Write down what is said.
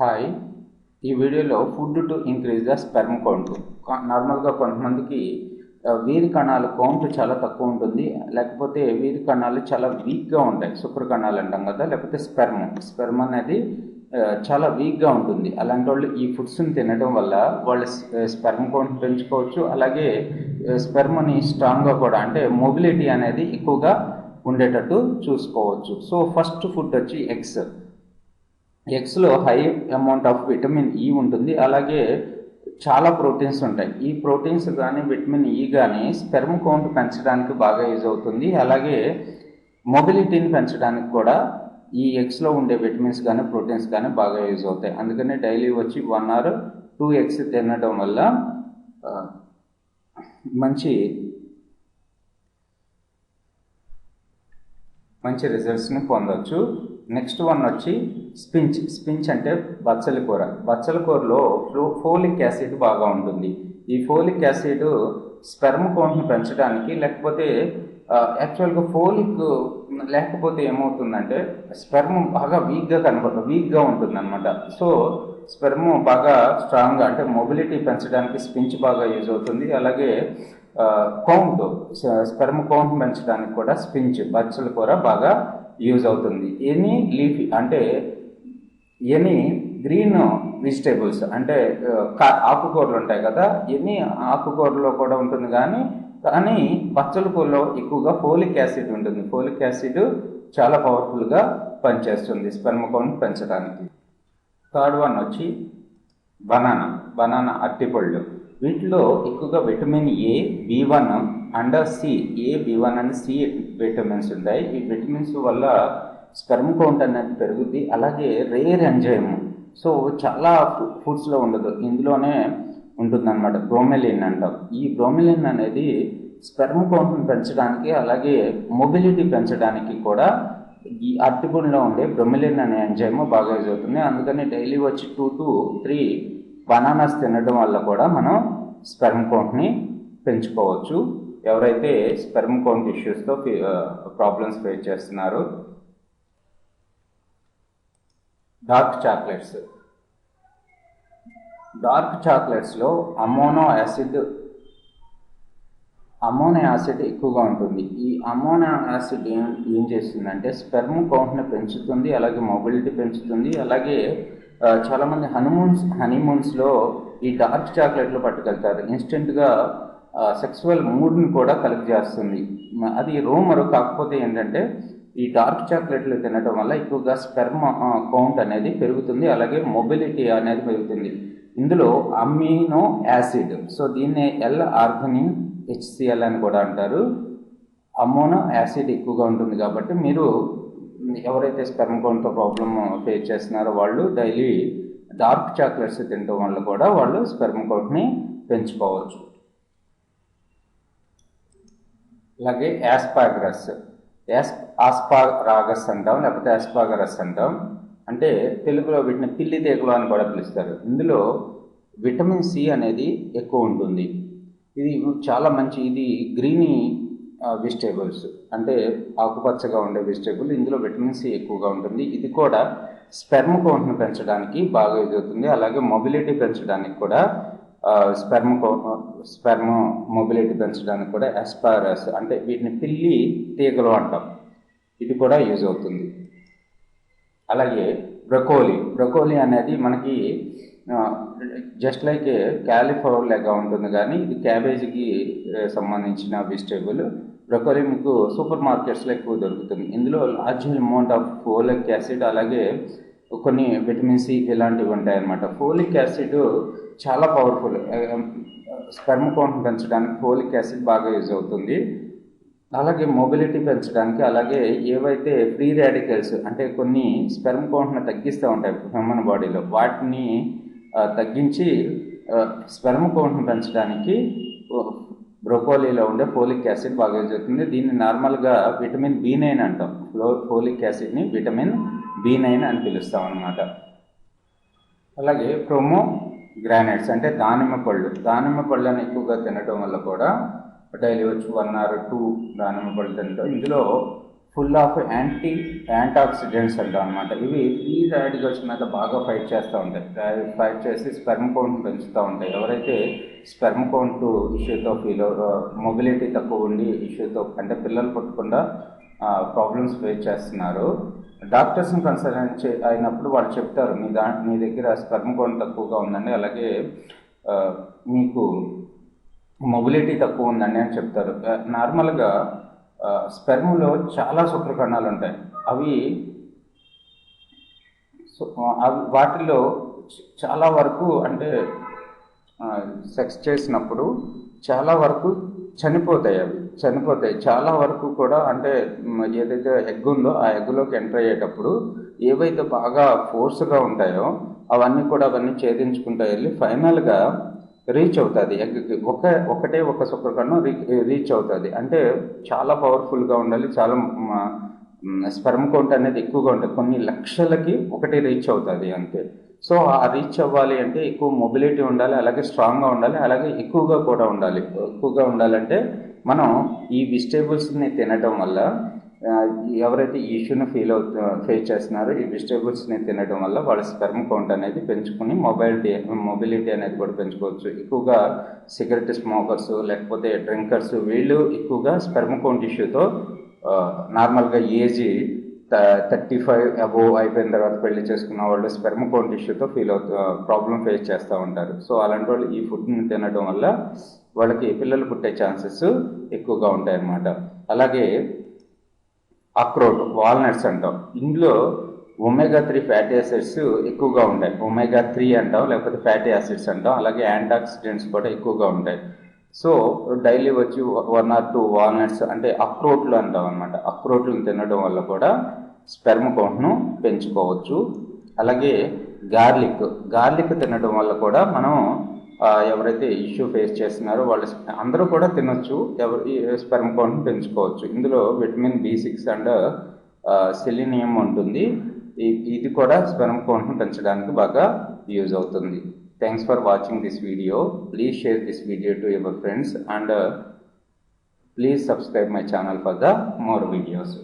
Hi ఈ వీడియోలో food to increase the sperm count నార్మల్గా కొంతమందికి వీరి కణాలు కౌంట్ చాలా తక్కువ ఉంటుంది. లేకపోతే వీరి కణాలు చాలా వీక్గా ఉంటాయి. శుక్ర కణాలు అంటాం కదా లేకపోతే స్పెర్మ్ స్పెర్మ్ అనేది చాలా వీక్గా ఉంటుంది. అలాంటి వాళ్ళు ఈ ఫుడ్స్ని తినడం వల్ల వాళ్ళ స్పెర్మ్ కౌంట్ పెంచుకోవచ్చు. అలాగే స్పెర్మ్ని స్ట్రాంగ్గా కూడా అంటే మొబిలిటీ అనేది ఎక్కువగా ఉండేటట్టు చూసుకోవచ్చు. సో ఫస్ట్ ఫుడ్ వచ్చి eggs ఎగ్స్లో high amount of vitamin E ఉంటుంది. అలాగే చాలా ప్రోటీన్స్ ఉంటాయి. ఈ ప్రోటీన్స్ కానీ విటమిన్ ఈ కానీ స్పెర్మ్ కౌంట్ పెంచడానికి బాగా యూజ్ అవుతుంది. అలాగే మొబిలిటీని పెంచడానికి కూడా ఈ ఎగ్స్లో ఉండే విటమిన్స్ కానీ ప్రోటీన్స్ కానీ బాగా యూజ్ అవుతాయి. అందుకని డైలీ వచ్చి వన్ అవర్ టూ ఎగ్స్ తినడం వల్ల మంచి మంచి రిజల్ట్స్ని పొందొచ్చు. నెక్స్ట్ వన్ వచ్చి స్పించ్ స్పించ్ అంటే బచ్చలి కూర. బచ్చలి కూరలో ఫ్లో ఫోలిక్ యాసిడ్ బాగా ఉంటుంది. ఈ ఫోలిక్ యాసిడ్ స్పెర్మ్ కౌంట్ని పెంచడానికి లేకపోతే యాక్చువల్గా ఫోలిక్ లేకపోతే ఏమవుతుందంటే స్పెర్మ్ బాగా వీక్గా కనబడ వీక్గా ఉంటుంది అనమాట సో స్పెర్మ్ బాగా స్ట్రాంగ్గా అంటే మొబిలిటీ పెంచడానికి స్పించ్ బాగా యూజ్ అవుతుంది. అలాగే కౌంట్ స్పెర్మ్ కౌంట్ పెంచడానికి కూడా స్పించ్ బచ్చల కూర బాగా యూజ్ అవుతుంది. ఎనీ లీఫీ అంటే ఎనీ గ్రీన్ వెజిటేబుల్స్ అంటే కా- ఆకుకూరలు ఉంటాయి కదా ఎనీ ఆకుకూరలో కూడా ఉంటుంది కానీ కానీ పచ్చల కూరలో ఎక్కువగా ఫోలిక్ యాసిడ్ ఉంటుంది. ఫోలిక్ యాసిడ్ చాలా పవర్ఫుల్గా పనిచేస్తుంది స్పెర్మ్ కౌంట్ పెంచడానికి. థర్డ్ వన్ వచ్చి బనానా బనానా అరటిపళ్ళు. వీటిలో ఎక్కువగా vitamin A B one and C A B one and C vitamins ఉంటాయి. ఈ విటమిన్స్ వల్ల స్పెర్మ్ కౌంట్ అనేది పెరుగుద్ది అలాగే రేర్ ఎంజైమ్ సో చాలా ఫుడ్స్లో ఉండదు. ఇందులోనే ఉంటుందన్నమాట. బ్రోమెలిన్ అంటాం. ఈ బ్రోమెలిన్ అనేది స్పెర్మ్ కౌంట్ని పెంచడానికి అలాగే మొబిలిటీ పెంచడానికి కూడా ఈ అరటిపండులో ఉండే బ్రొమిలిన్ అనే ఎంజైమ్ బాగా యూజ్ అవుతుంది. అందుకని డైలీ వచ్చి టూ టు త్రీ బనానాస్ తినడం వల్ల కూడా మనం స్పెర్మ్ కౌంట్ని పెంచుకోవచ్చు. ఎవరైతే స్పెర్మ్ కౌంట్ ఇష్యూస్తో ప్రాబ్లమ్స్ ఫేస్ చేస్తున్నారో డార్క్ చాక్లెట్స్ డార్క్ చాక్లెట్స్లో అమోనో యాసిడ్ అమోనో యాసిడ్ ఎక్కువగా ఉంటుంది. ఈ అమోనో యాసిడ్ ఏం ఏం చేస్తుందంటే స్పెర్మ్ కౌంట్ని పెంచుతుంది అలాగే మొబిలిటీ పెంచుతుంది అలాగే చాలామంది హనీమూన్స్ హనీమూన్స్లో ఈ డార్క్ చాక్లెట్లు పట్టుకెళ్తారు. ఇన్స్టెంట్గా సెక్సువల్ మూడ్ని కూడా కలెక్ట్ చేస్తుంది. అది రూమర్ కాకపోతే ఏంటంటే ఈ డార్క్ చాక్లెట్లు తినడం వల్ల ఎక్కువగా స్పెర్మ కౌంట్ అనేది పెరుగుతుంది అలాగే మొబిలిటీ అనేది పెరుగుతుంది. ఇందులో అమీనో యాసిడ్ సో దీన్ని ఎల్ ఆర్గనిన్ హెచ్సిఎల్ అని కూడా అంటారు. అమోనో యాసిడ్ ఎక్కువగా ఉంటుంది కాబట్టి మీరు ఎవరైతే స్పెర్మ్ కౌంట్తో ప్రాబ్లమ్ ఫేస్ చేస్తున్నారో వాళ్ళు డైలీ డార్క్ చాక్లెట్స్ తినడం వల్ల కూడా వాళ్ళు స్పెర్మ్ కౌంట్ని పెంచుకోవచ్చు. అలాగే యాస్పాగ్రస్ యాస్ ఆస్పారాగస్ అంటాం లేకపోతే యాస్పాగరస్ అంటాం అంటే తెలుగులో వీటిని పిల్లి తీగలు అని కూడా పిలుస్తారు. ఇందులో విటమిన్ సి అనేది ఎక్కువ ఉంటుంది. ఇది చాలా మంచి ఇది గ్రీనీ వెజిటేబుల్స్ అంటే ఆకుపచ్చగా ఉండే వెజిటేబుల్ ఇందులో విటమిన్ సి ఎక్కువగా ఉంటుంది. ఇది కూడా స్పెర్మ్ కౌంట్ను పెంచడానికి బాగా ఇది అవుతుంది. అలాగే మొబిలిటీ పెంచడానికి కూడా స్పెర్మ్ స్పెర్మ్ మొబిలిటీ పెంచడానికి కూడా ఎస్పారస్ అంటే వీటిని పిల్లి తీగలు అంటాం. ఇది కూడా యూజ్ అవుతుంది. అలాగే బ్రకోలీ. బ్రకోలీ అనేది మనకి జస్ట్ లైక్ క్యాలిఫ్లవర్ లాగా ఉంటుంది కానీ ఇది క్యాబేజీకి సంబంధించిన వెజిటేబుల్. బ్రకోలీ మీకు సూపర్ మార్కెట్స్లో ఎక్కువ దొరుకుతుంది. ఇందులో large amount of folic acid అలాగే కొన్ని విటమిన్ సి ఇలాంటివి ఉంటాయన్నమాట. ఫోలిక్ యాసిడ్ చాలా పవర్ఫుల్ స్పెర్మ్ కౌంట్ పెంచడానికి ఫోలిక్ యాసిడ్ బాగా యూజ్ అవుతుంది. అలాగే మొబిలిటీ పెంచడానికి అలాగే ఏవైతే ఫ్రీ రాడికల్స్ అంటే కొన్ని స్పెర్మ్ కౌంట్ని తగ్గిస్తూ ఉంటాయి హ్యూమన్ బాడీలో వాటిని తగ్గించి స్పెర్మ్ కౌంట్ని పెంచడానికి బ్రొకోలీలో ఉండే ఫోలిక్ యాసిడ్ బాగా యూజ్ అవుతుంది. దీన్ని నార్మల్గా విటమిన్ బి నైన్ అంటాం. ఫ్లో ఫోలిక్ యాసిడ్ని విటమిన్ బీ నైన్ అని పిలుస్తాం అనమాట అలాగే ప్రోమో గ్రానైట్స్ అంటే దానిమ్మ పళ్ళు. దానిమ్మ పళ్ళని ఎక్కువగా తినడం వల్ల కూడా డైలీ వచ్చి వన్ ఆర్ టూ దానిమ్మ పళ్ళు తినడం ఇందులో full of anti antioxidants అంటాం అనమాట ఇవి ఫ్రీ రాడికల్స్ మీద బాగా ఫైట్ చేస్తూ ఉంటాయి. ఫైట్ చేసి స్పెర్మ్ కౌంట్ పెంచుతూ ఉంటాయి. ఎవరైతే స్పెర్మ్ కౌంట్ ఇష్యూతో ఫీల్ మొబిలిటీ తక్కువ ఉండి ఇష్యూతో అంటే పిల్లలు పుట్టకుండా ప్రాబ్లమ్స్ ఫేస్ చేస్తున్నారు డాక్టర్స్ని కన్సల్ట్ చే అయినప్పుడు వాళ్ళు చెప్తారు మీ దా మీ దగ్గర స్పెర్మ్ కౌంట్ తక్కువగా ఉందండి అలాగే మీకు మొబిలిటీ తక్కువ ఉందండి అని చెప్తారు. నార్మల్గా స్పెర్మ్లో చాలా శుక్రకణాలు ఉంటాయి. అవి అవి వాటిలో చాలా వరకు అంటే సెక్స్ చేసినప్పుడు చాలా వరకు చనిపోతాయి అవి చనిపోతాయి. చాలా వరకు కూడా అంటే ఏదైతే ఎగ్ ఉందో ఆ ఎగ్లోకి ఎంటర్ అయ్యేటప్పుడు ఏవైతే బాగా ఫోర్స్గా ఉంటాయో అవన్నీ కూడా అవన్నీ ఛేదించుకుంటూ వెళ్ళి ఫైనల్గా రీచ్ అవుతుంది ఎగ్కి. ఒక ఒకటే ఒక శుక్రకణం రీ రీచ్ అవుతుంది. అంటే చాలా పవర్ఫుల్గా ఉండాలి చాలా స్పెర్మ్ కౌంట్ అనేది ఎక్కువగా ఉంటుంది. కొన్ని లక్షలకి ఒకటి రీచ్ అవుతుంది అంతే. సో ఆ రీచ్ అవ్వాలి అంటే ఎక్కువ మొబిలిటీ ఉండాలి అలాగే స్ట్రాంగ్గా ఉండాలి అలాగే ఎక్కువగా కూడా ఉండాలి. ఎక్కువగా ఉండాలంటే మనం ఈ వెజిటేబుల్స్ని తినడం వల్ల ఎవరైతే ఈ ఇష్యూని ఫీల్ అవుతు ఫేస్ చేస్తున్నారో ఈ వెజిటేబుల్స్ని తినడం వల్ల వాళ్ళ స్పెర్మ్ కౌంట్ అనేది పెంచుకుని మొబైలిటీ మొబిలిటీ అనేది కూడా పెంచుకోవచ్చు. ఎక్కువగా సిగరెట్ స్మోకర్స్ లేకపోతే డ్రింకర్స్ వీళ్ళు ఎక్కువగా స్పెర్మ్ కౌంట్ ఇష్యూతో నార్మల్గా ఏజీ థర్టీ ఫైవ్ అబోవ్ అయిపోయిన తర్వాత పెళ్ళి చేసుకున్న వాళ్ళు స్పెర్మ్ కౌంట్ ఇష్యూతో ఫీల్ అవుతూ ప్రాబ్లం ఫేస్ చేస్తూ ఉంటారు. సో అలాంటి వాళ్ళు ఈ ఫుడ్ని తినడం వల్ల వాళ్ళకి పిల్లలు పుట్టే ఛాన్సెస్ ఎక్కువగా ఉంటాయన్నమాట. అలాగే అక్రోట్ వాల్నట్స్ అంటాం. ఇందులో ఒమేగా త్రీ ఫ్యాటీ యాసిడ్స్ ఎక్కువగా ఉంటాయి. ఒమేగా త్రీ అంటాం లేకపోతే ఫ్యాటీ యాసిడ్స్ అంటాం. అలాగే యాంటాక్సిడెంట్స్ కూడా ఎక్కువగా ఉంటాయి. సో డైలీ వచ్చి వన్ ఆర్ టూ వాల్నట్స్ అంటే అక్రోట్లు అంటాం అనమాట అక్రోట్లను తినడం వల్ల కూడా స్పెర్మ్ కౌంట్ను పెంచుకోవచ్చు. అలాగే గార్లిక్ గార్లిక్ తినడం వల్ల కూడా మనం ఎవరైతే ఇష్యూ ఫేస్ చేస్తున్నారో వాళ్ళు అందరూ కూడా తినొచ్చు ఎవరు స్పెర్మ్ కౌంట్ని పెంచుకోవచ్చు. ఇందులో vitamin B six and selenium ఉంటుంది. ఇది కూడా స్పెర్మ్ కౌంట్ను పెంచడానికి బాగా యూజ్ అవుతుంది. Thanks for watching this video. Please share this video to your friends and please subscribe my channel for the more videos.